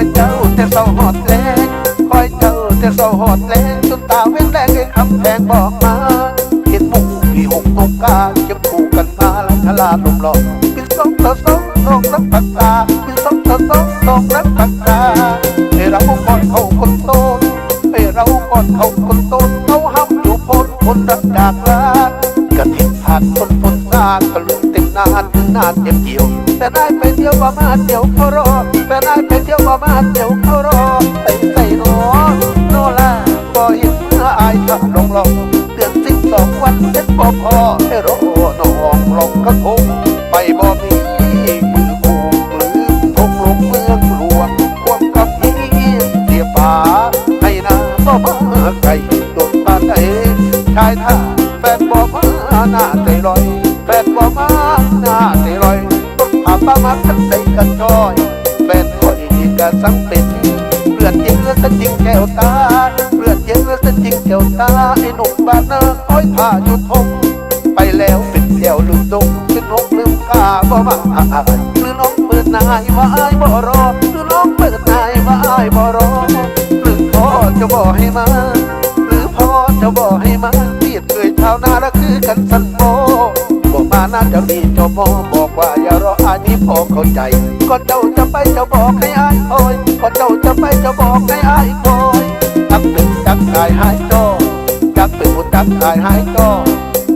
แต่เศร้าหอดแรงคอยเจ้าแต่เศร้าหอดแรงจนตาเว้นแดงไอ้คำแพงบอกมาเห็นมุกพี่หกนกกาเก็บคู่กันมาแล้วทลาลมหลอกเป็นสองต่อสองสองรักปักตาเป็นสองต่อสองสองรักปักตาให้เราก่อนเขาคนโตให้เราก่อนเขาคนโตเขาห้ำอยู่พ้นคนรักจากลานกระถิ่นผ่านคนพ้นซากตะลุงเต็ม นานนานเจ็บเกี่ยว แต่ได้ไปเที่ยวว่ามาเที่ยวเขารอแต่ได้ไปเที่ยวว่ามาเที่ยวเขารอใส่ใส่หนอโนลาบ่เห็นเมื่ออายถ้าลงลงเดือนสิบสองวันเจ็ดบ่พอให้รอน้องลงกระทงไปบ่มีมือคู่มือทงลงเมืองหลวงควงกับพี่เสียป่าให้นาบ่มาไกลโดนปานใดชายท่า มากันใจกันจอยแฟนคอยกะสังเป็นเลือดจริงเลือดจริงแก้วตาเลือดจริงเลือดจริงแก้วตาไอ้หนุ่มบ้านนาอ้อยผ้าอยู่ทงไปแล้วเป็นเที่ยวลืมดงเป็นนกลืมกาบ่มาหรือน้องเปิดนายว่าอายบ่รอหรือน้องเปิดนายว่าอายบ่รอหรือพ่อจะบอกให้มาหรือพ่อจะบอกให้มาเรียดเคยชานาและคือกันสันโมบ น่าจะมีเจ้าโมบอกว่าอย่ารออายนี้พอเข้าใจก่อนเจ้าจะไปจะบอกให้อายคอยก่อนเจ้าจะไปจะบอกให้อายคอยจักเป็นจักกายหายจอจักเป็นผู้จักกายหายจอ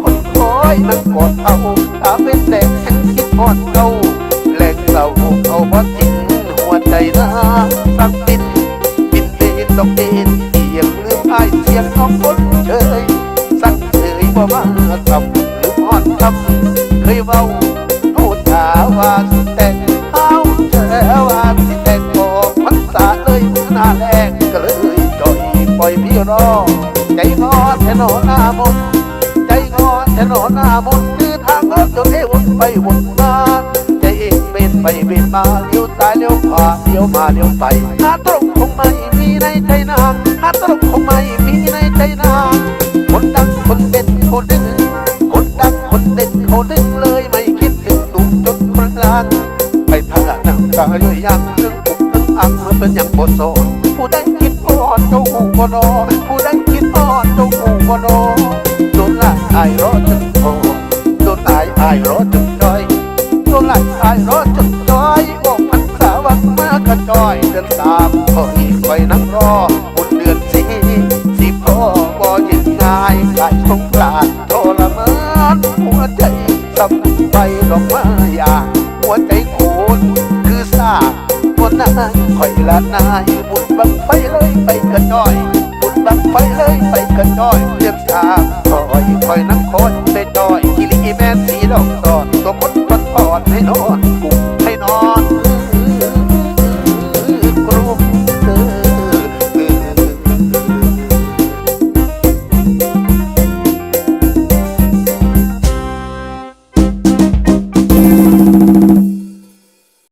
คนคอยนั่งกอดเอาตาเป็นแดงฉันคิดฮอดเขาแหลกเศร้าเอาบ่ทิ้งหัวใจนะสักบินบินเดินดอกเดินเสียงลืมอายเสียงของคน รอ ใจงอแทนอหน้ามนใจงอแทนอหน้ามนคือทางรถจนเอวนไปวนมาใจเองเป็นไปเป็นมาเลี้ยวซ้ายเลี้ยวขวาเลี้ยวมาเลี้ยวไปหาตรงคงไม่มีในใจนางหาตรงคงไม่มีในใจนางคนดังคนเด่นคนดึงคนดังคนเด่นคนดึงเลยไม่คิดถึงหนุ่มจนคนลานไปพาหนังตายอยังเรื่องปุกเรื่องอังเมื่อเป็นอย่างบทโซผู้ใดคิด พอดเจ้าหูบ่นอผู้ใดคิดพอดเจ้าหูบ่นอโดนไล่อายรอจนโตโดนไล่อายรอจนจอยโดนไล่อายรอจนจอยบอกพันสาวังมากระจอยเดินตามพ่ออีกไปนั่งรอบุญเดือนสีสิพ่อบ่ยินง่ายกายสงกรานต์ทรมานหัวใจสับไปดอกไม้ยาหัวใจ คอยละนายบุญบังไฟเลยไปกันด้อยบุญบังไฟเลยไปกันด้อยเรียบขาคอยคอยนั่คนไปด้อยกิริแม่สีดอกตอ